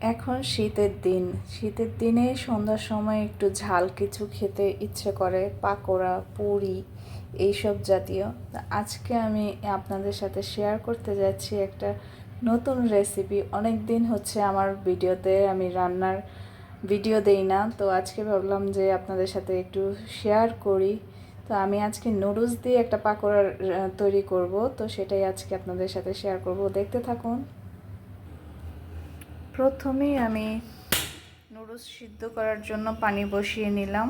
এখন শীতের দিন। শীতের দিনে সন্ধ্যার সময় একটু ঝাল কিছু খেতে ইচ্ছে করে, পাকোড়া, পুরি, এইসব জাতীয়। আজকে আমি আপনাদের সাথে শেয়ার করতে যাচ্ছি একটা নতুন রেসিপি অনেক দিন হচ্ছে আমার ভিডিওতে আমি রান্নার ভিডিও দেই না, তো আজকে ভাবলাম যে আপনাদের সাথে একটু শেয়ার করি। তো আমি আজকে নুডলস দিয়ে একটা পাকোড়া তৈরি করব, তো সেটাই আজকে আপনাদের সাথে শেয়ার করব। দেখতে থাকুন। প্রথমেই আমি নুডলস সিদ্ধ করার জন্য পানি বসিয়ে নিলাম।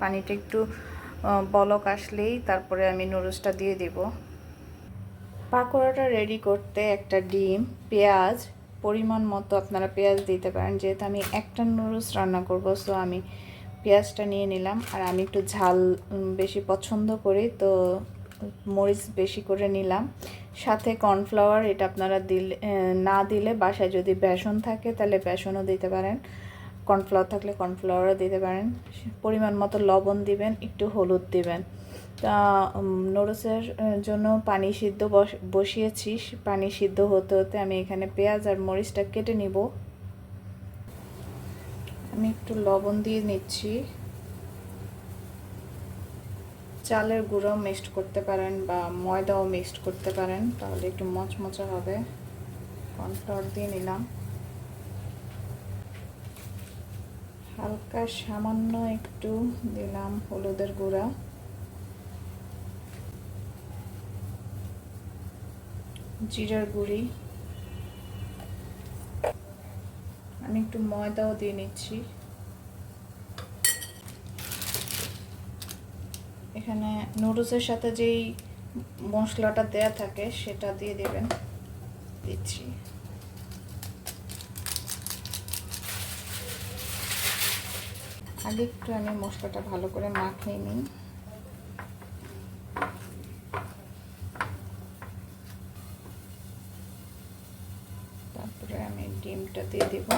পানিটা একটু বলক আসলেই তারপরে আমি নুডলসটা দিয়ে দিব। পাকোড়াটা রেডি করতে একটা ডিম, পেঁয়াজ, পরিমাণ মতো আপনারা পেঁয়াজ দিতে পারেন। যেহেতু আমি একটা নুডলস রান্না করব, সো আমি পেঁয়াজটা নিয়ে নিলাম। আর আমি একটু ঝাল বেশি পছন্দ করি, তো মরিচ বেশি করে নিলাম। সাথে কর্নফ্লাওয়ার এটা আপনারা দিলে না দিলে বাসায় যদি বেসন থাকে তাহলে বেসনও দিতে পারেন। কর্নফ্লাওয়ার থাকলে কর্নফ্লাওয়ারও দিতে পারেন। পরিমাণ মতো লবণ দিবেন, একটু হলুদ দিবেন। তা নুডলসের জন্য পানি সিদ্ধ বস- বসিয়েছি। পানি সিদ্ধ হতে হতে আমি এখানে পেঁয়াজ আর মরিচটা কেটে নিব। আমি একটু লবণ দিয়ে নিচ্ছি। চালের গুঁড়ো মিক্সড করতে পারেন বা ময়দাও মিক্সড করতে পারেন, তাহলে একটু মচমচা হবে। কর্নফ্লাওয়ার দিয়ে নিলাম। হালকা সামান্য একটু দিলাম হলুদের গুঁড়া। জিরার গুঁড়ি। আমি একটু ময়দাও দিয়ে নিচ্ছি। এখানে নুডলসের সাথে যেই মশলাটা দেয়া থাকে, সেটা দিয়ে দেবেন। দিচ্ছি। আগে একটু আমি মশলাটা ভালো করে মাখিয়ে নিই। তারপরে আমি ডিমটা দিয়ে দিব।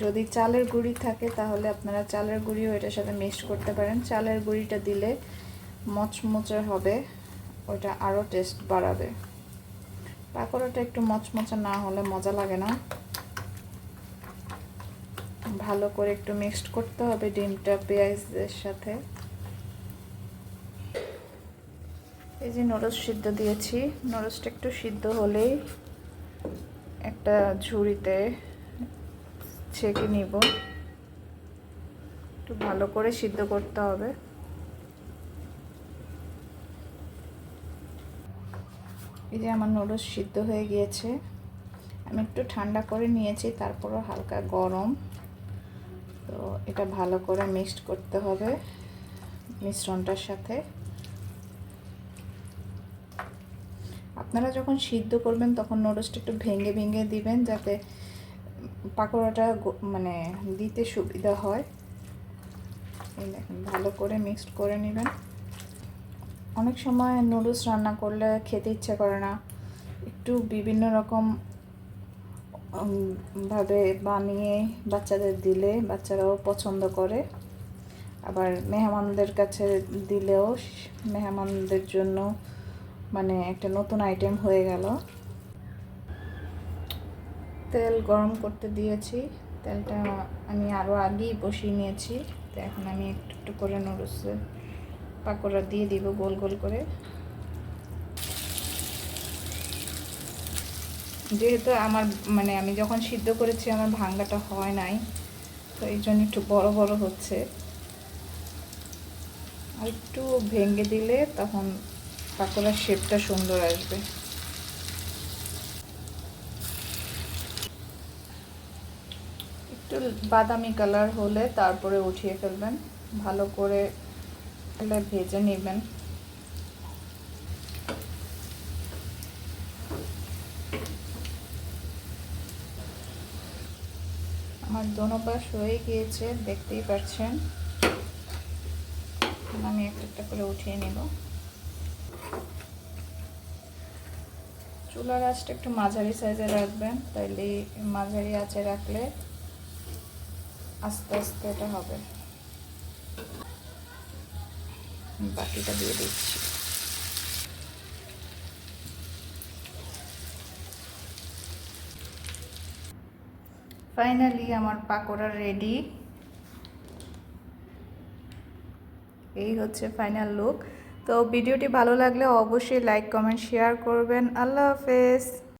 যদি চালের গুঁড়ি থাকে তাহলে আপনারা চালের গুঁড়িও এটার সাথে মিক্সড করতে পারেন। চালের গুঁড়িটা দিলে মচমচে হবে, ওটা আরও টেস্ট বাড়াবে। পাকোড়াটা একটু মচমচে না হলে মজা লাগে না। ভালো করে একটু মিক্সড করতে হবে ডিমটা পেঁয়াজের সাথে। এই যে নুডলস সিদ্ধ দিয়েছি। নুডলসটা একটু সিদ্ধ হলেই একটা ঝুড়িতে ছেঁকে নিব। একটু ভালো করে সিদ্ধ করতে হবে। এই যে আমার নুডলস সিদ্ধ হয়ে গিয়েছে। আমি একটু ঠান্ডা করে নিয়েছি, তারপরও হালকা গরম। তো এটা ভালো করে মিক্সড করতে হবে মিশ্রণটার সাথে। আপনারা যখন সিদ্ধ করবেন, তখন নুডলসটা একটু ভেঙে ভেঙে দিবেন, যাতে পাকোড়াটা মানে দিতে সুবিধা হয়। এই দেখেন, ভালো করে মিক্সড করে নেবেন। অনেক সময় নুডলস রান্না করলে খেতে ইচ্ছে করে না। একটু বিভিন্ন রকম ভাবে বানিয়ে বাচ্চাদের দিলে বাচ্চারাও পছন্দ করে। আবার মেহমানদের কাছে দিলেও, মেহমানদের জন্য মানে একটা নতুন আইটেম হয়ে গেল। তেল গরম করতে দিয়েছি। তেলটা আমি আরও আগেই বসিয়ে নিয়েছি। তো এখন আমি একটু একটু করে নুডলসের পাকোড়া দিয়ে দিব গোল গোল করে। যেহেতু আমার মানে আমি যখন সিদ্ধ করেছি আমার ভাঙ্গাটা হয় নাই, তো এই জন্য একটু বড় বড় হচ্ছে। আর একটু ভেঙে দিলে তখন পাকোড়ার শেপটা সুন্দর আসবে। একটু বাদামি কালার হলে তারপরে উঠিয়ে ফেলবেন। ভালো করে তাহলে ভেজে নেবেন। আমার দোনো পাশ হয়ে গিয়েছে, দেখতেই পাচ্ছেন। আমি একটা একটা করে উঠিয়ে নেব। চুলার আঁচটা একটু মাঝারি সাইজে রাখবেন, তাইলে মাঝারি আঁচে রাখলে আস্তে আস্তে এটা হবে। বাকিটা দিয়ে দিচ্ছি। ফাইনালি আমার পাকোড়া রেডি এই হচ্ছে ফাইনাল লুক তো ভিডিওটি ভালো লাগলে অবশ্যই লাইক কমেন্ট শেয়ার করবেন। আল্লাহ হাফেজ।